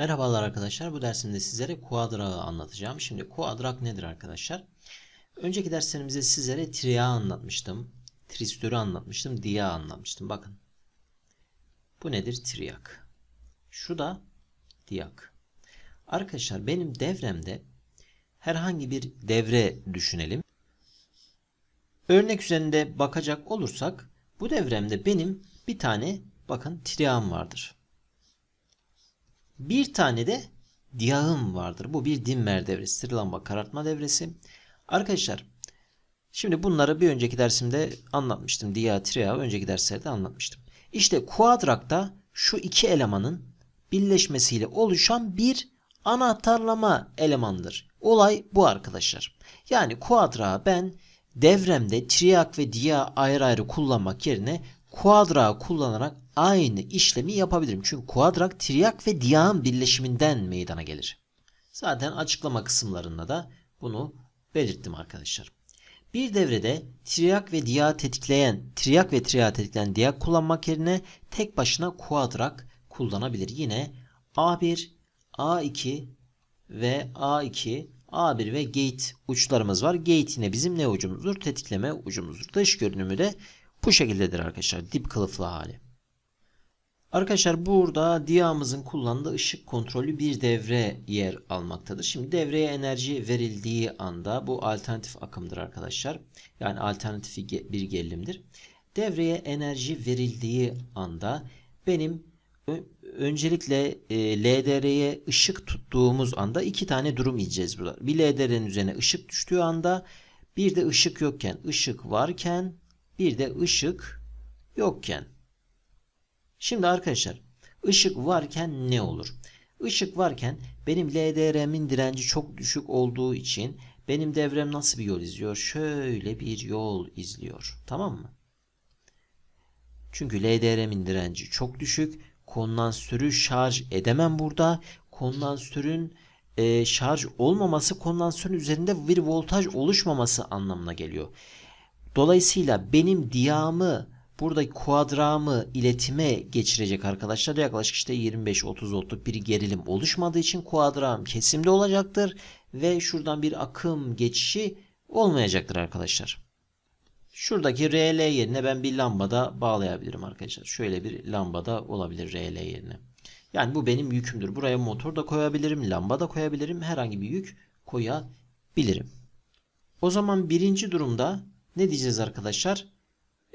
Merhabalar arkadaşlar. Bu dersimde sizlere kuadrağı anlatacağım. Şimdi kuadrak nedir arkadaşlar? Önceki derslerimizde sizlere triağı anlatmıştım. Tristörü anlatmıştım. Diyağı anlatmıştım. Bakın. Bu nedir? Triyak. Şu da diyak. Arkadaşlar benim devremde herhangi bir devre düşünelim. Örnek üzerinde bakacak olursak bu devremde benim bir tane bakın triağım vardır. Bir tane de diyağım vardır. Bu bir dimmer devresidir. Lamba karartma devresi. Arkadaşlar şimdi bunları bir önceki dersimde anlatmıştım. Diyağı, triyağı önceki derslerde anlatmıştım. İşte kuadrakta şu iki elemanın birleşmesiyle oluşan bir anahtarlama elemandır. Olay bu arkadaşlar. Yani kuadrağı ben devremde triyak ve diya ayrı ayrı kullanmak yerine kuadrağı kullanarak aynı işlemi yapabilirim. Çünkü kuadrak triyak ve diyağın birleşiminden meydana gelir. Zaten açıklama kısımlarında da bunu belirttim arkadaşlar. Bir devrede triyak ve diyağı tetikleyen, triyak ve triyağı tetikleyen diyak kullanmak yerine tek başına kuadrak kullanabilir. Yine A1, A2 ve A2, A1 ve gate uçlarımız var. Gate yine bizim ne ucumuzdur? Tetikleme ucumuzdur. Dış görünümü de bu şekildedir arkadaşlar. Dip kılıflı hali. Arkadaşlar burada diyağımızın kullandığı ışık kontrollü bir devre yer almaktadır. Şimdi devreye enerji verildiği anda bu alternatif akımdır arkadaşlar. Yani alternatif bir gerilimdir. Devreye enerji verildiği anda benim öncelikle e, LDR'ye ışık tuttuğumuz anda iki tane durum yiyeceğiz burada. Bir LDR'nin üzerine ışık düştüğü anda bir de ışık yokken, ışık varken bir de ışık yokken. Şimdi arkadaşlar ışık varken ne olur? Işık varken benim LDR'min direnci çok düşük olduğu için benim devrem nasıl bir yol izliyor? Şöyle bir yol izliyor. Tamam mı? Çünkü LDR'min direnci çok düşük. Kondansörü şarj edemem burada. Kondansörün e, şarj olmaması kondansörün üzerinde bir voltaj oluşmaması anlamına geliyor. Dolayısıyla benim diyağımı burada kuadramı iletime geçirecek arkadaşlar. Yaklaşık işte 25-30 voltluk bir gerilim oluşmadığı için kuadram kesimde olacaktır. Ve şuradan bir akım geçişi olmayacaktır arkadaşlar. Şuradaki RL yerine ben bir lambada bağlayabilirim arkadaşlar. Şöyle bir lambada olabilir RL yerine. Yani bu benim yükümdür. Buraya motor da koyabilirim, lamba da koyabilirim. Herhangi bir yük koyabilirim. O zaman birinci durumda ne diyeceğiz arkadaşlar?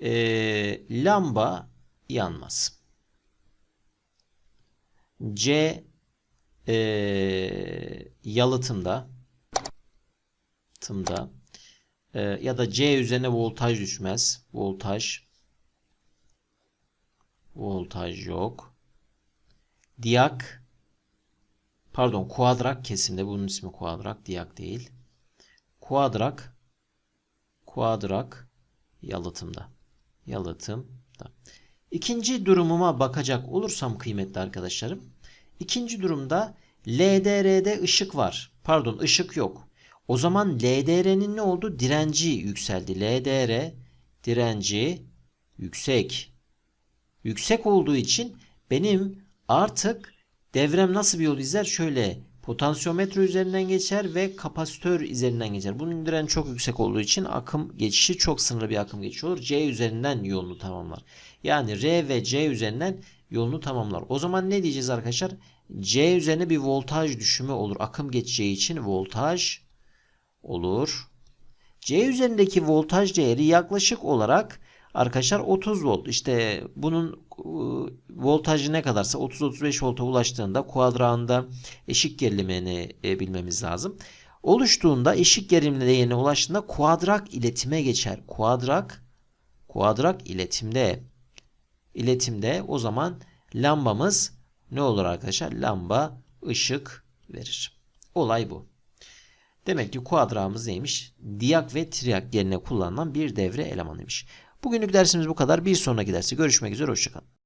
Ee, lamba yanmaz. C e, yalıtımda tımda e, ya da C üzerine voltaj düşmez. Voltaj voltaj yok. Diyak pardon kuadrak kesimde bunun ismi kuadrak diyak değil. Kuadrak kuadrak yalıtımda. Yalıtımda. İkinci durumuma bakacak olursam kıymetli arkadaşlarım. İkinci durumda LDR'de ışık var. Pardon ışık yok. O zaman LDR'nin ne oldu? Direnci yükseldi. LDR direnci yüksek. Yüksek olduğu için benim artık devrem nasıl bir yol izler? Şöyle potansiyometre üzerinden geçer ve kapasitör üzerinden geçer. Bunun direnci çok yüksek olduğu için akım geçişi çok sınırlı bir akım geçişi olur. C üzerinden yolunu tamamlar. Yani R ve C üzerinden yolunu tamamlar. O zaman ne diyeceğiz arkadaşlar? C üzerine bir voltaj düşümü olur. Akım geçeceği için voltaj olur. C üzerindeki voltaj değeri yaklaşık olarak arkadaşlar 30 volt. İşte bunun ıı, voltajı ne kadarsa 30-35 volta ulaştığında kuadrağında eşik gerilimini e, bilmemiz lazım. Oluştuğunda eşik gerilim değerine ulaştığında kuadrak iletime geçer. Kuadrak kuadrak iletimde iletimde o zaman lambamız ne olur arkadaşlar? Lamba ışık verir. Olay bu. Demek ki kuadrağımız neymiş? Diyak ve triyak yerine kullanılan bir devre elemanıymış. Bugünlük dersimiz bu kadar. Bir sonraki derste görüşmek üzere. Hoşçakalın.